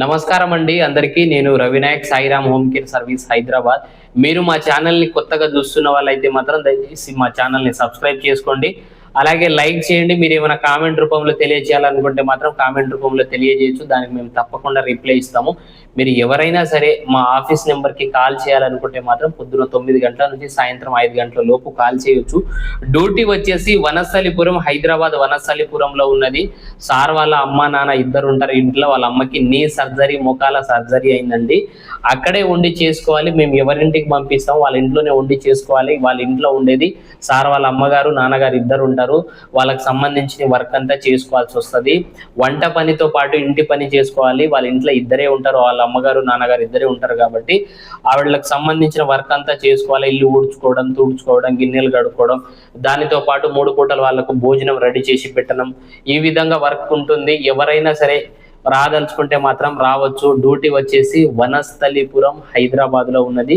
నమస్కారం అండి అందరికీ నేను Ravinayak Sairam home care service Hyderabad. మీరు మా ఛానల్ని కొత్తగా చూస్తున్న వాళ్ళైతే మాత్రం దయచేసి మా ఛానల్ని సబ్స్క్రైబ్ చేసుకోండి. అలాగే లైక్ చేయండి. మీరు ఏమైనా కామెంట్ రూపంలో తెలియజేయాలనుకుంటే మాత్రం కామెంట్ రూపంలో తెలియజేయచ్చు. దానికి మేము తప్పకుండా రిప్లై ఇస్తాము. మీరు ఎవరైనా సరే మా ఆఫీస్ నెంబర్కి కాల్ చేయాలనుకుంటే మాత్రం పొద్దున తొమ్మిది గంటల నుంచి సాయంత్రం ఐదు గంటల లోపు కాల్ చేయొచ్చు. డ్యూటీ వచ్చేసి వనస్థలిపురం హైదరాబాద్ వనస్థలిపురంలో ఉన్నది. సార్ వాళ్ళ అమ్మ నాన్న ఇద్దరు ఉంటారు. ఇంట్లో వాళ్ళ అమ్మకి నీ సర్జరీ మోకాల సర్జరీ అయిందండి. అక్కడే ఉండి చేసుకోవాలి. మేము ఎవరింటికి పంపిస్తాం వాళ్ళ ఇంట్లోనే ఉండి చేసుకోవాలి. వాళ్ళ ఇంట్లో ఉండేది సార్ వాళ్ళ అమ్మగారు నాన్నగారు ఇద్దరు ఉంటారు. వాళ్ళకి సంబంధించిన వర్క్ అంతా చేసుకోవాల్సి వస్తుంది. వంట పనితో పాటు ఇంటి పని చేసుకోవాలి. వాళ్ళ ఇంట్లో ఇద్దరే ఉంటారు. వాళ్ళ అమ్మగారు నాన్నగారు ఇద్దరే ఉంటారు కాబట్టి ఆవిడకి సంబంధించిన వర్క్ అంతా చేసుకోవాలి. ఇల్లు ఊడ్చుకోవడం తుడుచుకోవడం గిన్నెలు కడుక్కోవడం దానితో పాటు మూడు పూటలు వాళ్ళకు భోజనం రెడీ చేసి పెట్టడం. ఈ విధంగా వర్క్ ఉంటుంది. ఎవరైనా సరే రాదలుచుకుంటే మాత్రం రావచ్చు. డ్యూటీ వచ్చేసి వనస్థలిపురం హైదరాబాద్లో ఉన్నది.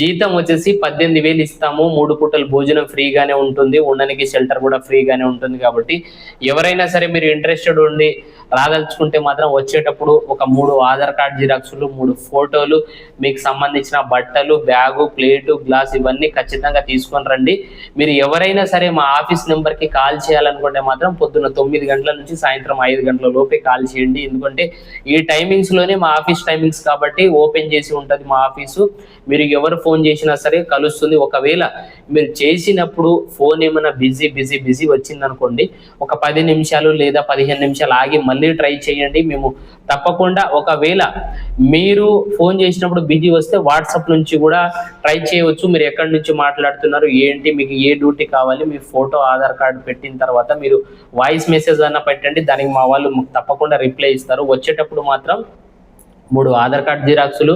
జీతం వచ్చేసి పద్దెనిమిది వేలు ఇస్తాము. మూడు పూటలు భోజనం ఫ్రీగానే ఉంటుంది. ఉండడానికి షెల్టర్ కూడా ఫ్రీగానే ఉంటుంది కాబట్టి ఎవరైనా సరే మీరు ఇంట్రెస్టెడ్ ఉండి రాదలుచుకుంటే మాత్రం వచ్చేటప్పుడు ఒక మూడు ఆధార్ కార్డ్ జిరాక్సులు మూడు ఫోటోలు మీకు సంబంధించిన బట్టలు బ్యాగు ప్లేటు గ్లాస్ ఇవన్నీ ఖచ్చితంగా తీసుకొని రండి. మీరు ఎవరైనా సరే మా ఆఫీస్ నెంబర్కి కాల్ చేయాలనుకుంటే మాత్రం పొద్దున్న తొమ్మిది గంటల నుంచి సాయంత్రం ఐదు గంటల లోపే కాల్ చేయండి. ఎందుకంటే ఈ టైమింగ్స్లోనే మా ఆఫీస్ టైమింగ్స్ కాబట్టి ఓపెన్ చేసి ఉంటుంది మా ఆఫీసు. మీరు ఎవరు ఫోన్ చేసినా సరే కలుస్తుంది. ఒకవేళ మీరు చేసినప్పుడు ఫోన్ ఏమైనా బిజీ బిజీ బిజీ వచ్చిందనుకోండి ఒక పది నిమిషాలు లేదా పదిహేను నిమిషాలు ఆగి మళ్ళీ ట్రై చేయండి. మేము తప్పకుండా ఒకవేళ మీరు ఫోన్ చేసినప్పుడు బిజీ వస్తే వాట్సాప్ నుంచి కూడా ట్రై చేయవచ్చు. మీరు ఎక్కడి నుంచి మాట్లాడుతున్నారు ఏంటి మీకు ఏ డ్యూటీ కావాలి మీ ఫోటో ఆధార్ కార్డు పెట్టిన తర్వాత మీరు వాయిస్ మెసేజ్ అన్న పెట్టండి. దానికి మా వాళ్ళు మీకు తప్పకుండా రిప్లై ఇస్తారు. వచ్చేటప్పుడు మాత్రం మూడు ఆధార్ కార్డ్ జిరాక్సులు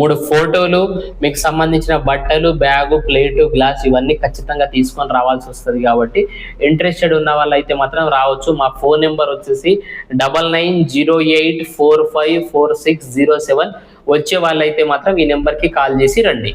మూడు ఫోటోలు మీకు సంబంధించిన బట్టలు బ్యాగు ప్లేటు గ్లాస్ ఇవన్నీ ఖచ్చితంగా తీసుకొని రావాల్సి వస్తుంది కాబట్టి ఇంట్రెస్టెడ్ ఉన్న వాళ్ళైతే మాత్రం రావచ్చు. మా ఫోన్ నెంబర్ వచ్చేసి double nine zero eight four five four six zero seven. వచ్చే వాళ్ళైతే మాత్రం ఈ నెంబర్కి కాల్ చేసి రండి.